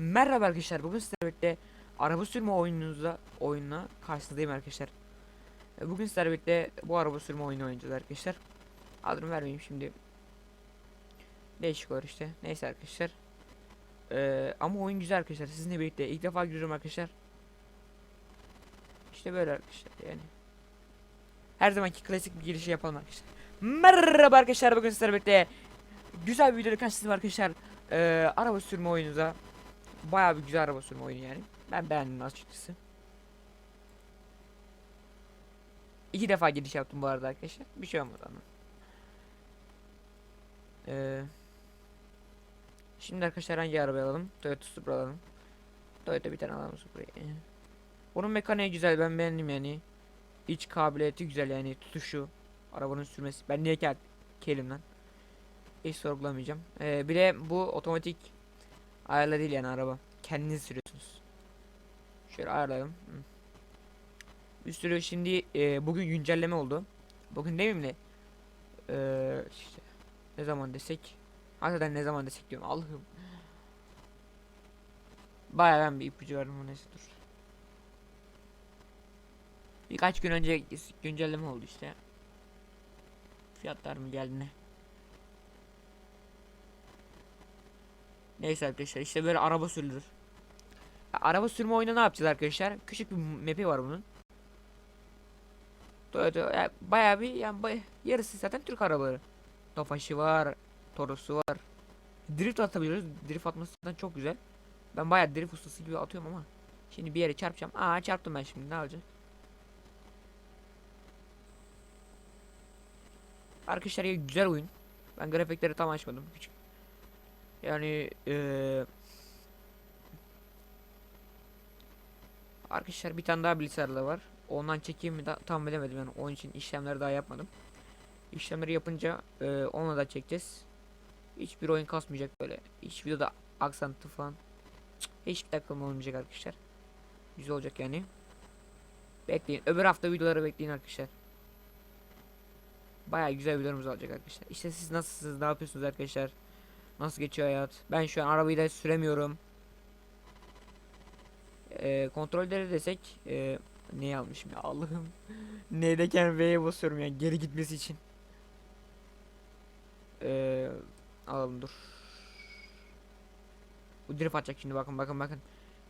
Merhaba arkadaşlar. Bugün sizlerle birlikte araba sürme oyununuzda oyunla karşınızdayım arkadaşlar. E, Bugün sizlerle birlikte bu araba sürme oyunu oynayacağız arkadaşlar. Adını vermeyeyim şimdi. Değişik olur işte. Neyse arkadaşlar. Ee, ama oyun güzel arkadaşlar. Sizinle birlikte ilk defa giriyorum arkadaşlar. İşte böyle arkadaşlar yani. Her zamanki klasik bir girişi yapalım arkadaşlar. Merhaba arkadaşlar. Bugün sizlerle birlikte güzel bir videoda karşınızdayım arkadaşlar. Ee, araba sürme oyunuza Bayağı bir güzel araba sürme oyunu yani. Ben beğendim açıkçası. İki defa giriş yaptım bu arada arkadaşlar. Bir şey olmadı ama. Ee, şimdi arkadaşlar hangi arabayı alalım? Toyota Supra alalım. Toyota bir tane alalım Supra'yı. Bunun mekaniği güzel ben beğendim yani. İç kabiliyeti güzel yani tutuşu. Arabanın sürmesi. Ben niye kel kelim lan? Hiç sorgulamayacağım. Ee, bir de bu otomatik Ayarla değil yani araba. Kendiniz sürüyorsunuz. Şöyle ayarlayalım. Bir sürü şimdi e, bugün güncelleme oldu. Bugün demeyeyim de e, işte ne zaman desek hakikaten ne zaman desek diyorum Allah'ım. Bayağı ben bir ipucu verdim neyse dur. Birkaç gün önce güncelleme oldu işte. Fiyatlar mı geldi ne? Neyse arkadaşlar işte böyle araba sürülür. Araba sürme oyunu ne yapacağız arkadaşlar? Küçük bir map'i var bunun. Toyota ya, bayağı bir yani bay, yarısı zaten Türk arabaları. Tofaş'ı var, Toros'u var. Drift atabiliyoruz. Drift atması zaten çok güzel. Ben bayağı drift ustası gibi atıyorum ama. Şimdi bir yere çarpacağım. Aa çarptım ben şimdi ne olacak? Arkadaşlar güzel oyun. Ben grafikleri tam açmadım. Küçük yani eee Arkadaşlar bir tane daha bilgisayarda var. Ondan çekeyim mi tam bilemedim yani onun için işlemleri daha yapmadım. İşlemleri yapınca eee onunla da çekeceğiz. Hiçbir oyun kasmayacak böyle. Hiç videoda aksantı falan. Cık, hiçbir takılma olmayacak arkadaşlar. Güzel olacak yani. Bekleyin. Öbür hafta videoları bekleyin arkadaşlar. Baya güzel videolarımız olacak arkadaşlar. İşte siz nasılsınız? Ne yapıyorsunuz arkadaşlar? Nasıl geçiyor hayat? Ben şu an arabayı da süremiyorum. Ee, kontrolleri desek e, ne almışım ya Allah'ım. N'deyken V'ye basıyorum yani geri gitmesi için. Ee, alalım dur. Bu drift atacak şimdi bakın bakın bakın.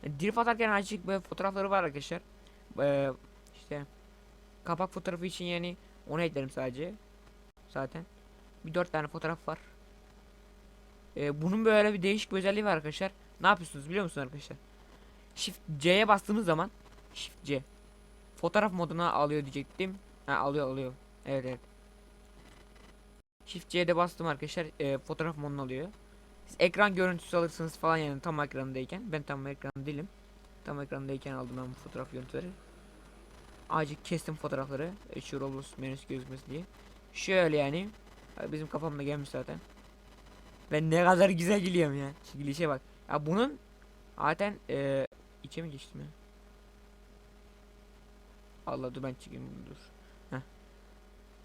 Yani drift atarken açık böyle fotoğrafları var arkadaşlar. Ee, işte kapak fotoğrafı için yani onu eklerim sadece. Zaten. Bir dört tane fotoğraf var. Ee, bunun böyle bir değişik bir özelliği var arkadaşlar. Ne yapıyorsunuz biliyor musunuz arkadaşlar? Shift C'ye bastığımız zaman Shift C fotoğraf moduna alıyor diyecektim. Ha alıyor alıyor. Evet evet. Shift C'de bastım arkadaşlar. E, fotoğraf moduna alıyor. Siz ekran görüntüsü alırsınız falan yani tam ekrandayken. Ben tam ekran değilim. Tam ekrandayken aldım ben bu fotoğraf görüntüleri. Acil kestim fotoğrafları. E, şu Roblox menüsü gözükmesin diye. Şöyle yani. Bizim kafamda gelmiş zaten. Ben ne kadar güzel gülüyorum ya. Şu gülüşe bak. Ya bunun zaten e, içe mi geçtim ya? Allah dur ben çıkayım dur. Heh.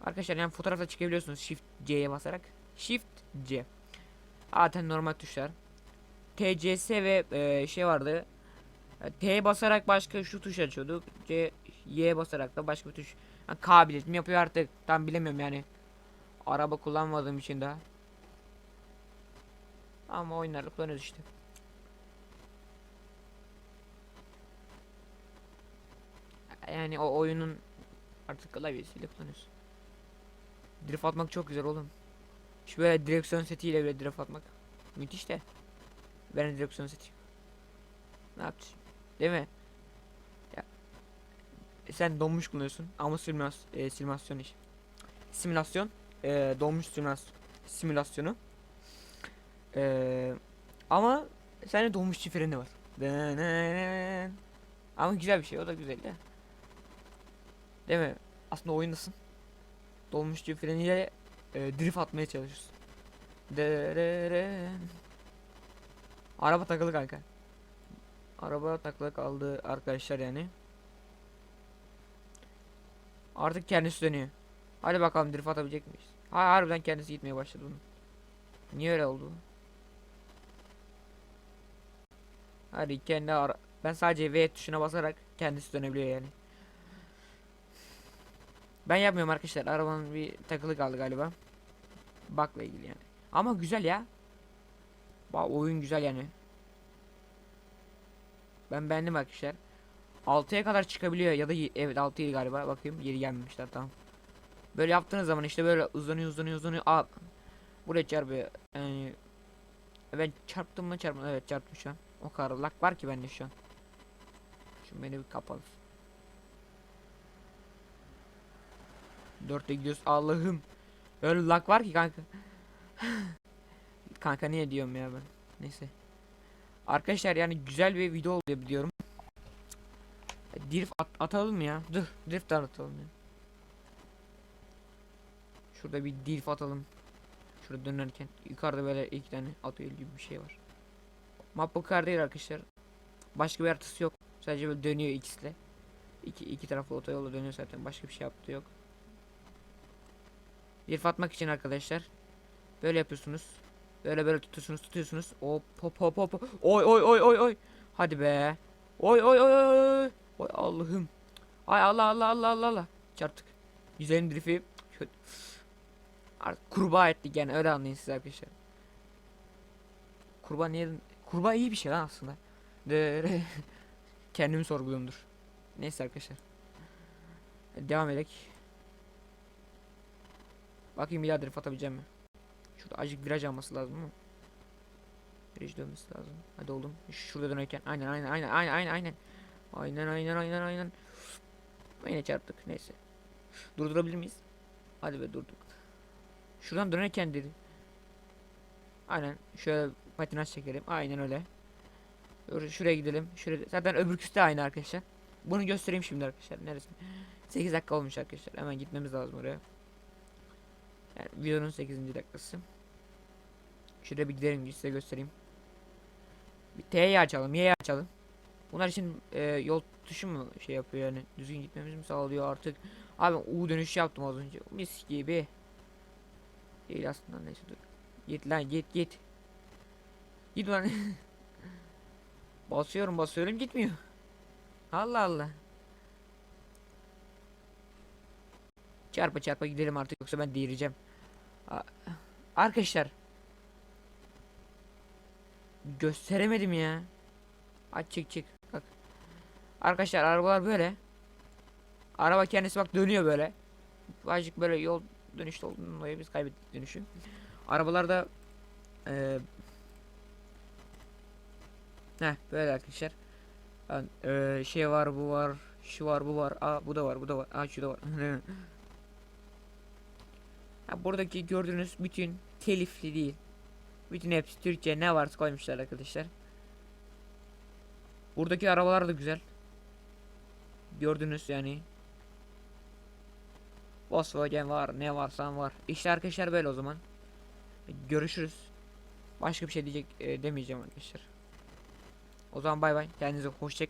Arkadaşlar yani fotoğrafta çıkabiliyorsunuz Shift C'ye basarak. Shift C. Zaten normal tuşlar. TCS ve e, şey vardı. T basarak başka şu tuş açıyorduk. C Y basarak da başka bir tuş. Yani kabiliyet mi yapıyor artık? Tam bilemiyorum yani. Araba kullanmadığım için daha. Ama oyunlarda kullanıyoruz işte. Yani o oyunun artık klavyesiyle kullanıyoruz. Drift atmak çok güzel oğlum. Şu böyle direksiyon setiyle bile drift atmak. Müthiş de. Ben direksiyon seti. Ne yapacağız? Değil mi? Ya. Sen donmuş kullanıyorsun ama simülas e, simülasyon iş. Simülasyon e, donmuş simülasyon simülasyonu. Ee, ama sende dolmuşçu freni var. Ama güzel bir şey o da güzel de. Değil mi? Aslında oyundasın. Dolmuşçu freniyle e, drift atmaya çalışıyorsun. Araba takılı kanka. Araba takılı kaldı arkadaşlar yani. Artık kendisi dönüyor. Hadi bakalım drift atabilecek miyiz? Ha harbiden kendisi gitmeye başladı bunun. Niye öyle oldu? Hadi kendi ara ben sadece V tuşuna basarak kendisi dönebiliyor yani. Ben yapmıyorum arkadaşlar. Arabanın bir takılı kaldı galiba. Bakla ilgili yani. Ama güzel ya. Ba oyun güzel yani. Ben beğendim arkadaşlar. 6'ya kadar çıkabiliyor ya da evet 6'ya galiba. Bakayım yeri gelmemişler tamam. Böyle yaptığınız zaman işte böyle uzanıyor uzanıyor uzanıyor. Aa, buraya çarpıyor. Yani ben çarptım mı çarpmadım. Evet çarptım şu an. O kadar lak var ki bende şu an. Şimdi beni bir kapalı. Dörtte gidiyoruz. Allah'ım. Öyle lak var ki kanka. kanka niye diyorum ya ben. Neyse. Arkadaşlar yani güzel bir video oluyor biliyorum. Drift at atalım ya? Dur. Drift atalım ya. Şurada bir drift atalım. Şurada dönerken yukarıda böyle iki tane atıyor gibi bir şey var. Map bu kadar değil arkadaşlar. Başka bir haritası yok. Sadece böyle dönüyor ikisi de. İki, iki taraflı otoyolla dönüyor zaten. Başka bir şey yaptığı yok. Drift atmak için arkadaşlar. Böyle yapıyorsunuz. Böyle böyle tutuyorsunuz tutuyorsunuz. Hop hop hop hop. Oy oy oy oy oy. Hadi be. Oy oy oy oy oy. Allah'ım. Ay Allah Allah Allah Allah Allah. Çarptık. Drift'i. Şöyle. Artık kurbağa ettik yani öyle anlayın siz arkadaşlar. Kurbağa niye? Kurbağa iyi bir şey lan aslında. De Kendimi sorguluyorumdur. Neyse arkadaşlar. Devam edelim. Bakayım bir daha atabileceğim mi? Şurada acık viraj alması lazım ama. Viraj dönmesi lazım. Hadi oğlum. Şurada dönerken. Aynen aynen aynen aynen aynen aynen. Aynen aynen aynen aynen. Yine çarptık. Neyse. Durdurabilir miyiz? Hadi be durduk. Şuradan dönerken dedi. Aynen. Şöyle patinaj çekelim. Aynen öyle. Şuraya gidelim. Şuraya. Zaten öbürküsü de aynı arkadaşlar. Bunu göstereyim şimdi arkadaşlar. Neresi? 8 dakika olmuş arkadaşlar. Hemen gitmemiz lazım oraya. Yani videonun 8. dakikası. Şuraya bir gidelim size göstereyim. Bir T'yi açalım, Y'yi açalım. Bunlar için e, yol tuşu mu şey yapıyor yani düzgün gitmemizi mi sağlıyor artık. Abi U dönüş yaptım az önce. Mis gibi. Değil aslında neyse dur. Git lan git git. Git lan. basıyorum basıyorum gitmiyor. Allah Allah. Çarpa çarpa gidelim artık yoksa ben delireceğim. A- Arkadaşlar. Gösteremedim ya. Aç çık çık. Bak. Arkadaşlar arabalar böyle. Araba kendisi bak dönüyor böyle. Azıcık böyle yol dönüşte olduğundan dolayı biz kaybettik dönüşü. Arabalarda eee Heh böyle arkadaşlar. Ben, eee, şey var bu var. Şu var bu var. Aa bu da var bu da var. Aa şu da var. Ha, buradaki gördüğünüz bütün telifli değil. Bütün hepsi Türkçe ne varsa koymuşlar arkadaşlar. Buradaki arabalar da güzel. Gördünüz yani. Volkswagen var ne varsa var. İşte arkadaşlar böyle o zaman. Görüşürüz. Başka bir şey diyecek e, demeyeceğim arkadaşlar. O zaman bay bay. Kendinize hoşçak.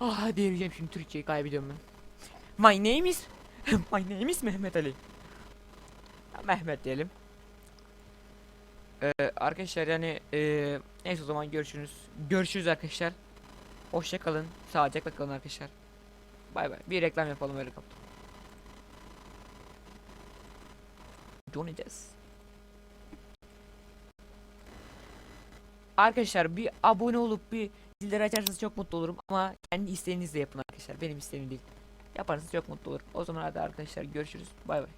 Ah diyeceğim şimdi Türkçeyi kaybediyorum ben. My name is My name is Mehmet Ali. Mehmet diyelim. Ee, arkadaşlar yani ee, neyse o zaman görüşürüz. Görüşürüz arkadaşlar. Hoşça kalın. Sağlıcakla kalın arkadaşlar. Bay bay. Bir reklam yapalım öyle kaptım. Johnny Jazz. Arkadaşlar bir abone olup bir zilleri açarsanız çok mutlu olurum ama kendi isteğinizle yapın arkadaşlar. Benim isteğim değil. Yaparsanız çok mutlu olurum. O zaman hadi arkadaşlar görüşürüz. Bay bay.